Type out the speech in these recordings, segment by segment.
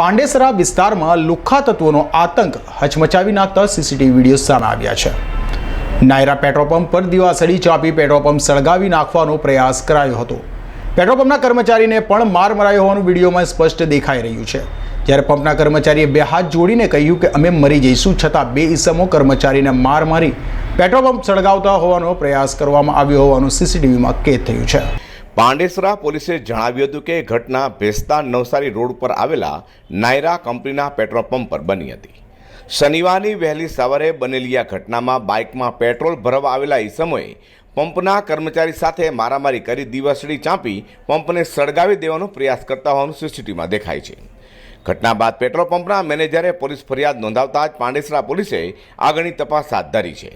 પાંડેસરા વિસ્તારમાં લુખ્ખા તત્વોનો આતંક હચમચાવી નાખતા સીસીટીવી વીડિયો સામે આવ્યા છે. નાયરા પેટ્રોલ પંપ પર દિવાસળી ચાપી પેટ્રોલ પંપ સળગાવી નાખવાનો પ્રયાસ કરાયો હતો. પેટ્રોલ પંપના કર્મચારીને પણ માર મરાયો હોવાનું વિડીયોમાં સ્પષ્ટ દેખાઈ રહ્યું છે. જ્યારે પંપના કર્મચારીએ બે હાથ જોડીને કહ્યું કે અમે મરી જઈશું છતાં બે ઈસમો કર્મચારીને માર મારી પેટ્રોલ પંપ સળગાવતા હોવાનો પ્રયાસ કરવામાં આવ્યો હોવાનું સીસીટીવીમાં કેદ થયું છે. પાંડેસરા પોલીસે જણાવ્યું હતું કે ઘટના ભેસ્તા નવસારી રોડ પર આવેલા નાયરા કંપનીના પેટ્રોલ પંપ પર બની હતી. શનિવારની વહેલી સવારે બનેલી આ ઘટનામાં બાઇકમાં પેટ્રોલ ભરવા આવેલા ઈસમોએ પંપના કર્મચારી સાથે મારામારી કરી દિવસડી ચાંપી પંપને સળગાવી દેવાનો પ્રયાસ કરતા હોવાનું સીસીટીવીમાં દેખાય છે. ઘટના બાદ પેટ્રોલ પંપના મેનેજરે પોલીસ ફરિયાદ નોંધાવતા જ પાંડેસરા પોલીસે આગળની તપાસ હાથ ધરી છે.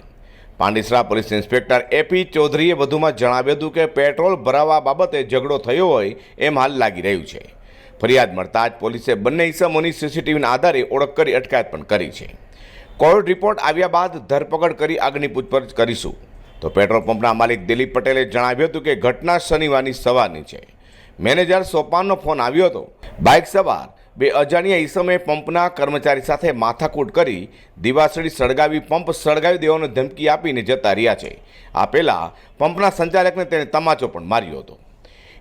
પાંડેસરા પોલીસ ઇન્સ્પેક્ટર એપી ચૌધરીએ વધુમાં જણાવ્યું હતું કે પેટ્રોલ ભરાવા બાબતે ઝઘડો થયો હોય એમ હાલ લાગી રહ્યું છે. ફરિયાદ મળતા જ પોલીસે બંને ઇસમોની સીસીટીવીના આધારે ઓળખ કરી અટકાયત પણ કરી છે. કોર્ટ રિપોર્ટ આવ્યા બાદ ધરપકડ કરી આગની પૂછપરછ કરીશું. તો પેટ્રોલ પંપના માલિક દિલીપ પટેલે જણાવ્યું હતું કે ઘટના શનિવારની સવારની છે. મેનેજર સોપાનનો ફોન આવ્યો હતો. બાઇક સવાર બે અજાણ્યા ઈસમે પંપના કર્મચારી સાથે માથાકૂટ કરી દિવાસળી સળગાવી પંપ સળગાવી દેવાનો ધમકી આપીને જતા રહ્યા છે. આ પહેલાં પંપના સંચાલકને તેણે તમાચો પણ માર્યો હતો.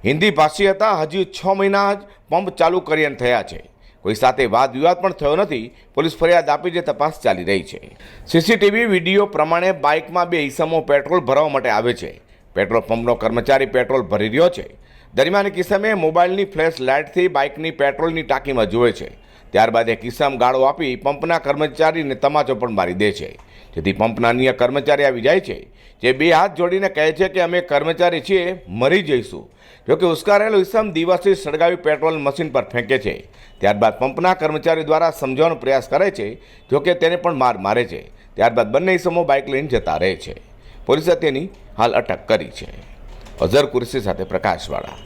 હિન્દી ભાષી હતા, હજી છ મહિના જ પંપ ચાલુ કર્યા થયા છે. કોઈ સાથે વાદ વિવાદ પણ થયો નથી, પોલીસ ફરિયાદ આપી જે તપાસ ચાલી રહી છે. સીસીટીવી વીડિયો પ્રમાણે બાઇકમાં બે ઈસમો પેટ્રોલ ભરવા માટે આવે છે. પેટ્રોલ પંપનો કર્મચારી પેટ્રોલ ભરી રહ્યો છે. દરમિયાન કિસમે મોબાઈલની ફ્લેશ લાઇટથી બાઇકની પેટ્રોલની ટાંકીમાં જુએ છે. ત્યારબાદ એ કિસમ ગાળો આપી પંપના કર્મચારીને તમાચો પણ મારી દે છે. જેથી પંપના અન્ય કર્મચારી આવી જાય છે. જે બે હાથ જોડીને કહે છે કે અમે કર્મચારી છીએ, મરી જઈશું. જોકે ઉશ્કારેલો ઇસમ દિવસથી સળગાવી પેટ્રોલ મશીન પર ફેંકે છે. ત્યારબાદ પંપના કર્મચારી દ્વારા સમજાવવાનો પ્રયાસ કરે છે જોકે તેને પણ માર મારે છે. ત્યારબાદ બંને ઇસમો બાઇક લઈને જતા રહે છે. પોલીસે તેની હાલ અટક કરી છે. અઝર કુરશી સાથે પ્રકાશવાળા.